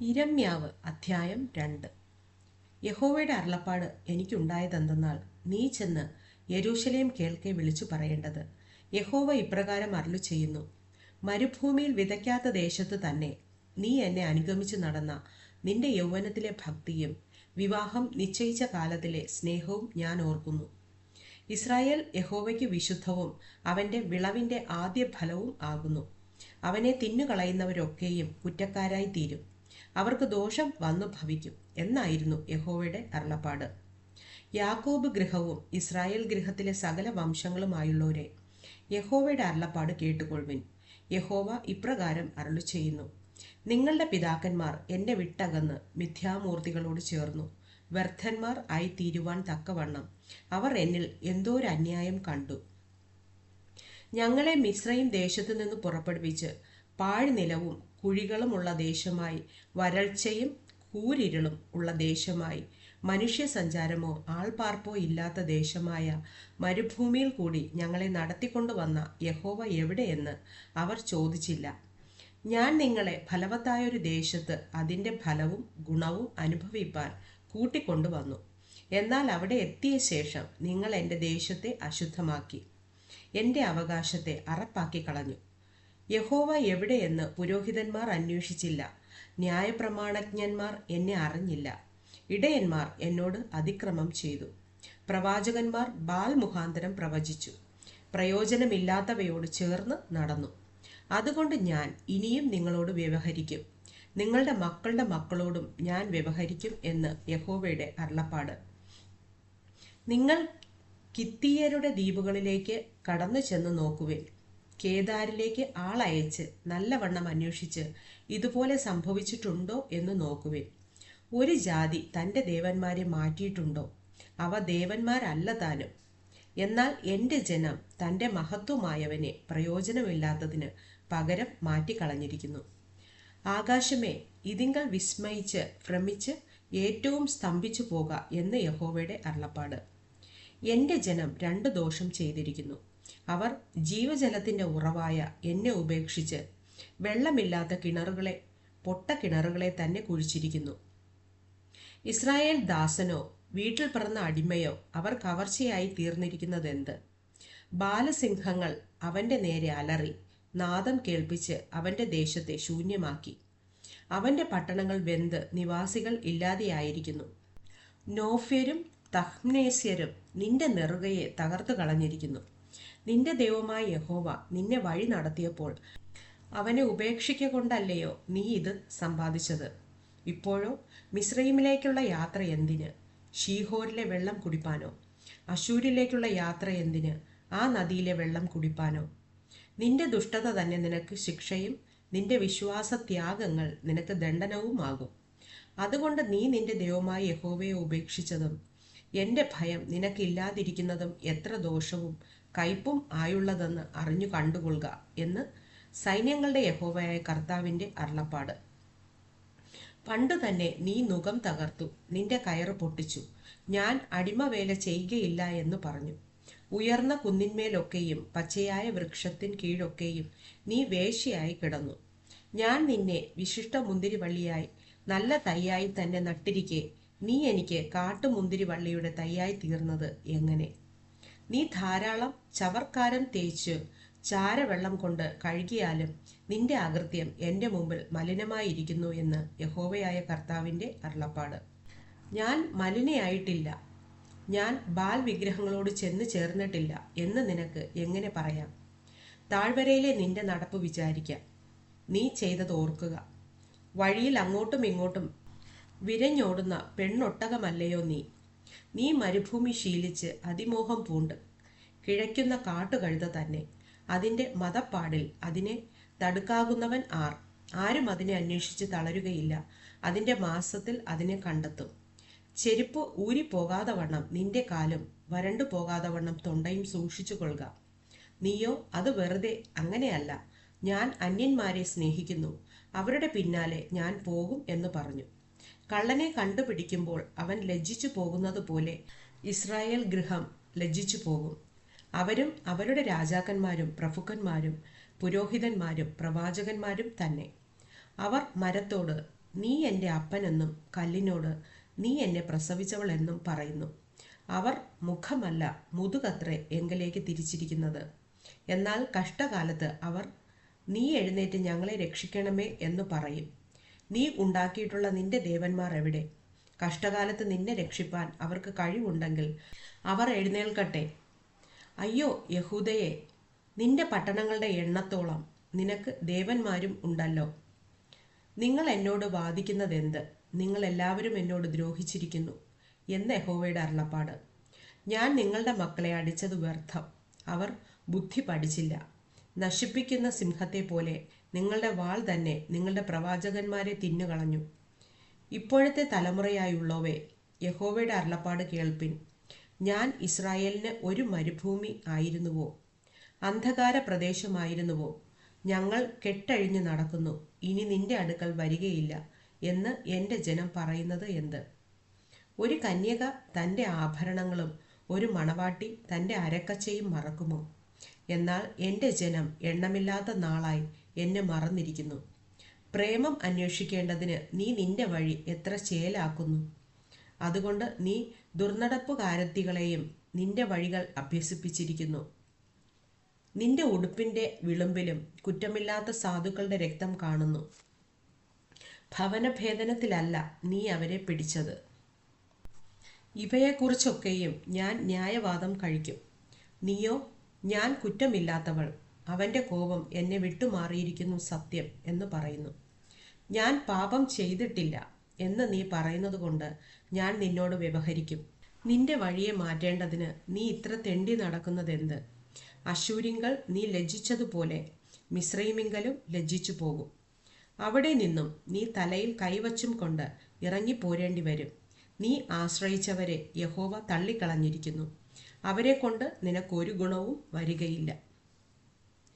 ഇരമ്യാവ് അധ്യായം രണ്ട്. യഹോവയുടെ അരുളപ്പാട് എനിക്കുണ്ടായതെന്തെന്നാൽ നീ ചെന്ന് യരൂശലേം കേൾക്കെ വിളിച്ചു പറയേണ്ടത്. യഹോവ ഇപ്രകാരം അരുളു ചെയ്യുന്നു മരുഭൂമിയിൽ വിതയ്ക്കാത്ത ദേശത്ത് തന്നെ നീ എന്നെ അനുഗമിച്ചു നടന്ന നിന്റെ യൗവനത്തിലെ ഭക്തിയും വിവാഹം നിശ്ചയിച്ച കാലത്തിലെ സ്നേഹവും ഞാൻ ഓർക്കുന്നു. ഇസ്രായേൽ യഹോവയ്ക്ക് വിശുദ്ധവും അവന്റെ വിളവിന്റെ ആദ്യ ഫലവും ആകുന്നു. അവനെ തിന്നുകളയുന്നവരൊക്കെയും കുറ്റക്കാരായി തീരും. അവർക്ക് ദോഷം വന്നു ഭവിക്കും എന്നായിരുന്നു യഹോവയുടെ അരുളപ്പാട്. യാക്കോബ് ഗൃഹവും ഇസ്രായേൽ ഗൃഹത്തിലെ സകല വംശങ്ങളുമായുള്ളവരെ യഹോവയുടെ അരുളപ്പാട് കേട്ടുകൊള്ളുവിൻ. യഹോവ ഇപ്രകാരം അരുളു ചെയ്യുന്നു. നിങ്ങളുടെ പിതാക്കന്മാർ എന്നെ വിട്ടകന്ന് മിഥ്യാമൂർത്തികളോട് ചേർന്നു. വ്യർത്ഥന്മാർ ആയി തീരുവാൻ തക്കവണ്ണം അവർ എന്നിൽ എന്തോരു അന്യായം കണ്ടു. ഞങ്ങളെ മിശ്രയും ദേശത്തു നിന്ന് പുറപ്പെടുവിച്ച് പാഴ്നിലവും കുഴികളുമുള്ള ദേശമായി വരൾച്ചയും കൂരിരുളും ഉള്ള ദേശമായി. മനുഷ്യ സഞ്ചാരമോ ആൾപാർപ്പോ ഇല്ലാത്ത ദേശമായ മരുഭൂമിയിൽ കൂടി ഞങ്ങളെ നടത്തിക്കൊണ്ടുവന്ന യഹോവ എവിടെയെന്ന് അവർ ചോദിച്ചില്ല. ഞാൻ നിങ്ങളെ ഫലവത്തായൊരു ദേശത്ത് അതിന്റെ ഫലവും ഗുണവും അനുഭവിപ്പാൻ കൂട്ടിക്കൊണ്ടുവന്നു എന്നാൽ അവിടെ എത്തിയ ശേഷം നിങ്ങൾ എന്റെ ദേശത്തെ അശുദ്ധമാക്കി എന്റെ അവകാശത്തെ അറപ്പാക്കി കളഞ്ഞു യഹോവ എവിടെയെന്ന് പുരോഹിതന്മാർ അന്വേഷിച്ചില്ല. ന്യായപ്രമാണജ്ഞന്മാർ എന്നെ അറിഞ്ഞില്ല. ഇടയന്മാർ എന്നോട് അതിക്രമം ചെയ്തു. പ്രവാചകന്മാർ ബാൽ മുഖാന്തരം പ്രവചിച്ചു. പ്രയോജനമില്ലാത്തവയോട് ചേർന്ന് നടന്നു. അതുകൊണ്ട് ഞാൻ ഇനിയും നിങ്ങളോട് വ്യവഹരിക്കും. നിങ്ങളുടെ മക്കളുടെ മക്കളോടും ഞാൻ വ്യവഹരിക്കും എന്ന് യഹോവയുടെ അരുളപ്പാട്. നിങ്ങൾ കിത്തിയരുടെ ദ്വീപുകളിലേക്ക് കടന്നു ചെന്ന് നോക്കുവിൻ. കേദാരിലേക്ക് ആളയച്ച് നല്ലവണ്ണം അന്വേഷിച്ച് ഇതുപോലെ സംഭവിച്ചിട്ടുണ്ടോ എന്ന് നോക്കുവിൻ. ഒരു ജാതി തന്റെ ദേവന്മാരെ മാറ്റിയിട്ടുണ്ടോ? അവ ദേവന്മാരല്ല താനും. എന്നാൽ എന്റെ ജനം തന്റെ മഹത്വമായവനെ പ്രയോജനമില്ലാത്തതിന് പകരം മാറ്റിക്കളഞ്ഞിരിക്കുന്നു. ആകാശമേ ഇതിങ്കൽ വിസ്മയിച്ച് ഭ്രമിച്ച് ഏറ്റവും സ്തംഭിച്ചു പോക എന്ന് യഹോവയുടെ അരുളപ്പാട്. എന്റെ ജനം രണ്ട് ദോഷം ചെയ്തിരിക്കുന്നു. അവർ ജീവജലത്തിന്റെ ഉറവായ എന്നെ ഉപേക്ഷിച്ച് വെള്ളമില്ലാത്ത കിണറുകളെ പൊട്ട കിണറുകളെ തന്നെ കുഴിച്ചിരിക്കുന്നു. ഇസ്രായേൽ ദാസനോ വീട്ടിൽ പിറന്ന അടിമയോ അവർ കവർച്ചയായി തീർന്നിരിക്കുന്നതെന്ത്? ബാലസിംഹങ്ങൾ അവന്റെ നേരെ അലറി നാദം കേൾപ്പിച്ച് അവന്റെ ദേശത്തെ ശൂന്യമാക്കി. അവന്റെ പട്ടണങ്ങൾ വെന്ത് നിവാസികൾ ഇല്ലാതെയായിരിക്കുന്നു. നോഫ്യരും തഹ്നേസ്യരും നിന്റെ നെറുകയെ തകർത്തു കളഞ്ഞിരിക്കുന്നു നിന്റെ ദൈവമായ യഹോവ നിന്നെ വഴി നടത്തിയപ്പോൾ അവനെ ഉപേക്ഷിക്ക കൊണ്ടല്ലയോ നീ ഇത് സമ്പാദിച്ചത്? ഇപ്പോഴോ മിശ്രീമിലേക്കുള്ള യാത്ര എന്തിന്? ഷീഹോരിലെ വെള്ളം കുടിപ്പാനോ? അശൂരിലേക്കുള്ള യാത്ര എന്തിന്? ആ നദിയിലെ വെള്ളം കുടിപ്പാനോ? നിന്റെ ദുഷ്ടത തന്നെ നിനക്ക് ശിക്ഷയും നിന്റെ വിശ്വാസ ത്യാഗങ്ങൾ നിനക്ക് ദണ്ഡനവുമാകും. അതുകൊണ്ട് നീ നിന്റെ ദൈവമായ യഹോവയെ ഉപേക്ഷിച്ചതും എന്റെ ഭയം നിനക്കില്ലാതിരിക്കുന്നതും എത്ര ദോഷവും കയ്പും ആയുള്ളതെന്ന് അറിഞ്ഞു കണ്ടുകൊള്ളുക എന്ന് സൈന്യങ്ങളുടെ യഹോവയായ കർത്താവിന്റെ അരുളപ്പാട്. പണ്ട് തന്നെ നീ നുകം തകർത്തു നിന്റെ കയറ് പൊട്ടിച്ചു ഞാൻ അടിമവേല ചെയ്യുകയില്ല എന്ന് പറഞ്ഞു. ഉയർന്ന കുന്നിന്മേലൊക്കെയും പച്ചയായ വൃക്ഷത്തിൻ കീഴൊക്കെയും നീ വേശിയായി കിടന്നു. ഞാൻ നിന്നെ വിശിഷ്ട മുന്തിരിവള്ളിയായി നല്ല തയ്യായി തന്നെ നട്ടിരിക്കെ നീ എനിക്ക് കാട്ടുമുന്തിരിവള്ളിയുടെ തയ്യായി തീർന്നത് എങ്ങനെ? നീ ധാരാളം ചവർക്കാരം തേച്ച് ചാരവെള്ളം കൊണ്ട് കഴുകിയാലും നിന്റെ അകൃത്യം എന്റെ മുമ്പിൽ മലിനമായിരിക്കുന്നു എന്ന് യഹോവയായ കർത്താവിന്റെ അരുളപ്പാട്. ഞാൻ മലിനയായിട്ടില്ല. ഞാൻ ബാൽ വിഗ്രഹങ്ങളോട് ചെന്ന് ചേർന്നിട്ടില്ല എന്ന് നിനക്ക് എങ്ങനെ പറയാം? താഴ്വരയിലെ നിന്റെ നടപ്പ് വിചാരിക്കാം. നീ ചെയ്തത് ഓർക്കുക. വഴിയിൽ അങ്ങോട്ടും ഇങ്ങോട്ടും വിരഞ്ഞോടുന്ന പെണ്ണൊട്ടകമല്ലയോ നീ? നീ മരുഭൂമി ശീലിച്ച് അതിമോഹം പൂണ്ട്. കിഴയ്ക്കുന്ന കാട്ടുകഴുത തന്നെ. അതിന്റെ മതപ്പാടിൽ അതിനെ തടുക്കാകുന്നവൻ ആർ. ആരും അതിനെ അന്വേഷിച്ച് തളരുകയില്ല. അതിന്റെ മാസത്തിൽ അതിനെ കണ്ടെത്തും. ചെരുപ്പ് ഊരിപ്പോകാതെ വണ്ണം നിന്റെ കാലും വരണ്ടു പോകാതെ വണ്ണം തൊണ്ടയും സൂക്ഷിച്ചു കൊള്ളുക. നീയോ അത് വെറുതെ അങ്ങനെയല്ല. ഞാൻ അന്യന്മാരെ സ്നേഹിക്കുന്നു. അവരുടെ പിന്നാലെ ഞാൻ പോകും എന്ന് പറഞ്ഞു. കള്ളനെ കണ്ടുപിടിക്കുമ്പോൾ അവൻ ലജ്ജിച്ചു പോകുന്നത് പോലെ ഇസ്രായേൽ ഗൃഹം ലജ്ജിച്ചു പോകും. അവരും അവരുടെ രാജാക്കന്മാരും പ്രഭുക്കന്മാരും പുരോഹിതന്മാരും പ്രവാചകന്മാരും തന്നെ. അവർ മരത്തോട് നീ എന്റെ അപ്പനെന്നും കല്ലിനോട് നീ എന്നെ പ്രസവിച്ചവൾ എന്നും പറയുന്നു. അവർ മുഖമല്ല മുതുകത്രേ എങ്കിലേക്ക് തിരിച്ചിരിക്കുന്നത്. എന്നാൽ കഷ്ടകാലത്ത് അവർ നീ എഴുന്നേറ്റ് ഞങ്ങളെ രക്ഷിക്കണമേ എന്ന് പറയും. നീ ഉണ്ടാക്കിയിട്ടുള്ള നിന്റെ ദേവന്മാർ എവിടെ? കഷ്ടകാലത്ത് നിന്നെ രക്ഷിപ്പാൻ അവർക്ക് കഴിവുണ്ടെങ്കിൽ അവർ എഴുന്നേൽക്കട്ടെ. അയ്യോ യഹൂദയെ നിന്റെ പട്ടണങ്ങളുടെ എണ്ണത്തോളം നിനക്ക് ദേവന്മാരും ഉണ്ടല്ലോ. നിങ്ങൾ എന്നോട് വാദിക്കുന്നത് എന്ത് നിങ്ങൾ എല്ലാവരും എന്നോട് ദ്രോഹിച്ചിരിക്കുന്നു എന്ന് യഹോവയുടെ അരുളപ്പാട്. ഞാൻ നിങ്ങളുടെ മക്കളെ അടിച്ചത് വ്യർത്ഥം. അവർ ബുദ്ധി പഠിച്ചില്ല. നശിപ്പിക്കുന്ന സിംഹത്തെ പോലെ നിങ്ങളുടെ വാൾ തന്നെ നിങ്ങളുടെ പ്രവാചകന്മാരെ തിന്നുകളഞ്ഞു. ഇപ്പോഴത്തെ തലമുറയായുള്ളവേ യഹോവയുടെ അരുളപ്പാട് കേൾപ്പിൻ. ഞാൻ ഇസ്രായേലിന് ഒരു മരുഭൂമി ആയിരുന്നുവോ? അന്ധകാര പ്രദേശമായിരുന്നുവോ? ഞങ്ങൾ കെട്ടഴിഞ്ഞു നടക്കുന്നു. ഇനി നിന്റെ അടുക്കൽ വരികയില്ല എന്ന് എന്റെ ജനം പറയുന്നത് എന്ത്? ഒരു കന്യക തന്റെ ആഭരണങ്ങളും ഒരു മണവാട്ടി തന്റെ അരക്കച്ചയും മറക്കുമോ? എന്നാൽ എന്റെ ജനം എണ്ണമില്ലാത്ത നാളായി എന്നെ മറന്നിരിക്കുന്നു. പ്രേമം അന്വേഷിക്കേണ്ടതിന് നീ നിന്റെ വഴി എത്ര ചേലാക്കുന്നു? അതുകൊണ്ട് നീ ദുർനടപ്പുകാരത്തികളെയും നിന്റെ വഴികൾ അഭ്യസിപ്പിച്ചിരിക്കുന്നു. നിന്റെ ഉടുപ്പിന്റെ വിളുമ്പിലും കുറ്റമില്ലാത്ത സാധുക്കളുടെ രക്തം കാണുന്നു. ഭവനഭേദനത്തിലല്ല നീ അവരെ പിടിച്ചത്. ഇവയെക്കുറിച്ചൊക്കെയും ഞാൻ ന്യായവാദം കഴിക്കും. നീയോ ഞാൻ കുറ്റമില്ലാത്തവൾ. അവന്റെ കോപം എന്നെ വിട്ടുമാറിയിരിക്കുന്നു സത്യം എന്ന് പറയുന്നു. ഞാൻ പാപം ചെയ്തിട്ടില്ല എന്ന് നീ പറയുന്നത് കൊണ്ട് ഞാൻ നിന്നോട് വ്യവഹരിക്കും. നിന്റെ വഴിയെ മാറ്റേണ്ടതിന് നീ ഇത്ര തെണ്ടി നടക്കുന്നതെന്ത്? അശൂരിങ്കൾ നീ ലജ്ജിച്ചതുപോലെ മിശ്രൈമിങ്കലും ലജ്ജിച്ചു പോകും. അവിടെ നിന്നും നീ തലയിൽ കൈവച്ചും കൊണ്ട് ഇറങ്ങിപ്പോരേണ്ടി വരും. നീ ആശ്രയിച്ചവരെ യഹോവ തള്ളിക്കളഞ്ഞിരിക്കുന്നു. അവരെ കൊണ്ട് നിനക്കൊരു ഗുണവും വരികയില്ല.